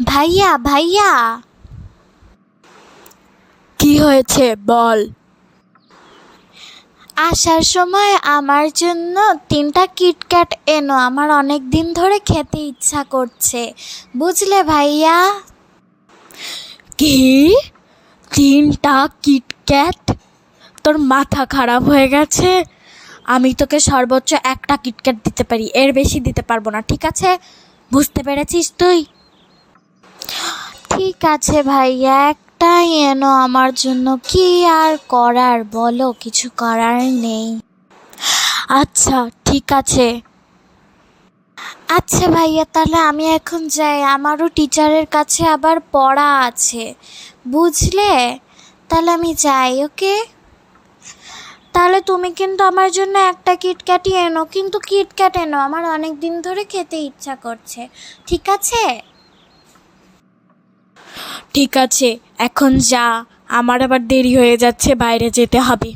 ভাইয়া ভাইয়া। কি হয়েছে বল? আসার সময় আমার জন্য তিনটা কিটক্যাট এনো। আমার অনেক দিন ধরে খেতে ইচ্ছা করছে। বুঝলে ভাইয়া? কি? তিনটা কিটক্যাট তোর মাথা খারাপ হয়ে গেছে? আমি তোকে সর্বোচ্চ একটা কিটক্যাট দিতে পারি। এর বেশি দিতে পারব না, ঠিক আছে? বুঝতে পেরেছিস তুই? ঠিক আছে ভাইয়া একটাই এনো আমার জন্য। কি আর করার বলো, কিছু করার নেই। আচ্ছা ঠিক আছে। আচ্ছা ভাইয়া, তাহলে আমি এখন যাই। আমারও টিচারের কাছে আবার পড়া আছে। বুঝলে? তাহলে আমি যাই, ওকে? তাহলে তুমি কিন্তু আমার জন্য একটা কিটক্যাটই এনো। কিন্তু কিটক্যাট এনো, আমার অনেক দিন ধরে খেতে ইচ্ছা করছে। ঠিক আছে? ঠিক আছে এখন যা। আমার আবার দেরি হয়ে যাচ্ছে বাইরে যেতে হবে।